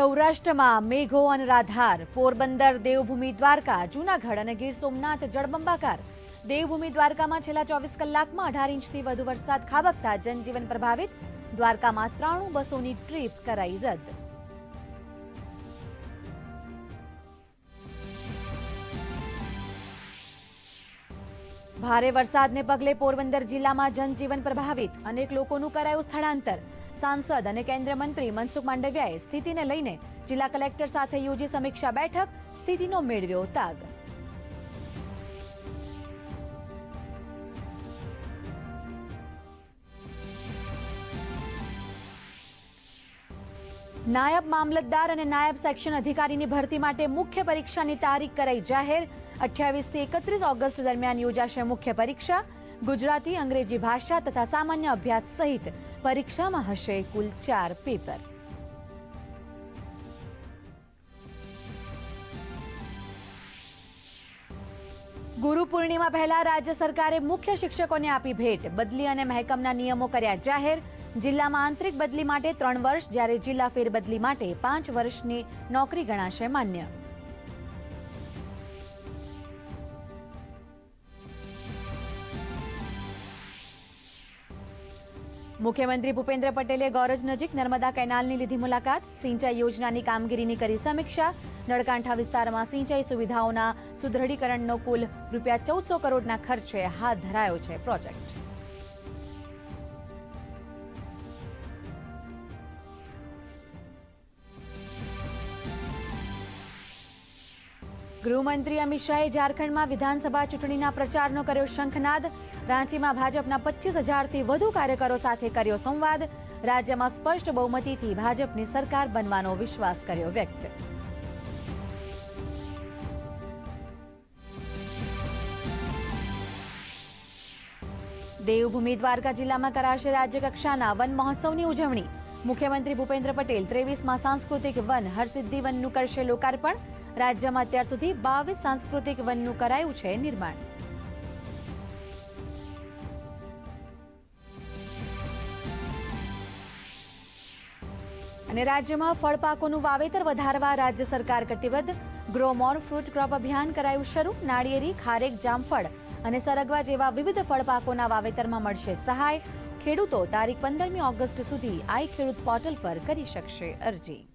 સૌરાષ્ટ્રમાં મેઘો અનરાધાર પોરબંદર, દેવભૂમિ, દ્વારકા, જૂનાગઢ અને ગીર સોમનાથ જળબંબાકાર. દેવભૂમિ દ્વારકામાં છેલ્લા ચોવીસ કલાકમાં અઢાર ઇંચથી વધુ વરસાદ ખાબકતા જનજીવન પ્રભાવિત. દ્વારકામાં ત્રાણું બસોની ટ્રીપ કરાઈ રદ. ભારે વરસાદને પગલે પોરબંદર જિલ્લામાં જનજીવન પ્રભાવિત. અનેક લોકોનું કરાયું સ્થળાંતર. સાંસદ અને કેન્દ્રીય મંત્રી મનસુખ માંડવિયાએ સ્થિતિને લઈને જિલ્લા કલેક્ટર સાથે યોજી સમીક્ષા બેઠક. સ્થિતિનો મેળવ્યો તાગ. નાયબ મામલતદાર અને નાયબ સેક્શન અધિકારીની ભરતી માટે મુખ્ય પરીક્ષાની તારીખ કરાઈ જાહેર. અઠ્યાવીસથી એકત્રીસ ઓગસ્ટ દરમિયાન યોજાશે મુખ્ય પરીક્ષા. ગુજરાતી, અંગ્રેજી ભાષા તથા સામાન્ય અભ્યાસ સહિત પરીક્ષામાં હશે કુલ ચાર પેપર. ગુરુ પૂર્ણિમા પહેલા રાજ્ય સરકારે મુખ્ય શિક્ષકોને આપી ભેટ. બદલી અને મહેકમના નિયમો કર્યા જાહેર. જિલ્લામાં આંતરિક બદલી માટે ત્રણ વર્ષ, જ્યારે જિલ્લા ફેરબદલી માટે પાંચ વર્ષની નોકરી ગણાશે માન્ય. મુખ્યમંત્રી ભૂપેન્દ્ર પટેલે ગોરજ નજીક નર્મદા કેનાલની લીધી મુલાકાત. સિંચાઈ યોજનાની કામગીરીની કરી સમીક્ષા. નળકાંઠા વિસ્તારમાં સિંચાઈ સુવિધાઓના સુદ્રઢીકરણનો કુલ રૂપિયા ચૌદસો કરોડના ખર્ચે હાથ ધરાયો છે પ્રોજેક્ટ. ગૃહમંત્રી અમિત શાહે ઝારખંડમાં વિધાનસભા ચૂંટણીના પ્રચારનો કર્યો શંખનાદ. રાંચીમાં ભાજપના પચીસ હજારથી વધુ કાર્યકરો સાથે કર્યો સંવાદ. રાજ્યમાં સ્પષ્ટ બહુમતીથી ભાજપની સરકાર બનવાનો વિશ્વાસ કર્યો વ્યક્ત. દેવભૂમિ દ્વારકા જિલ્લામાં કરાશે રાજ્યકક્ષાના વન મહોત્સવની ઉજવણી. મુખ્યમંત્રી ભૂપેન્દ્ર પટેલ ત્રેવીસમાં સાંસ્કૃતિક વન હરસિદ્ધિ વનનું કરશે લોકાર્પણ. રાજ્યમાં અત્યાર સુધી બાવીસ સાંસ્કૃતિક વનનું કરાયું છે નિર્માણ. અને રાજ્યમાં ફળપાકોનું વાવેતર વધારવા રાજ્ય સરકાર કટિબદ્ધ. ગ્રો મોર ફ્રૂટ ક્રોપ અભિયાન કરાયું શરૂ. નાળિયેરી, ખારેક, જામફળ અને સરગવા જેવા વિવિધ ફળપાકોના વાવેતરમાં મળશે સહાય. ખેડૂતો તારીખ પંદરમી ઓગસ્ટ સુધી આઈ ખેડૂત પોર્ટલ પર કરી શકશે અરજી.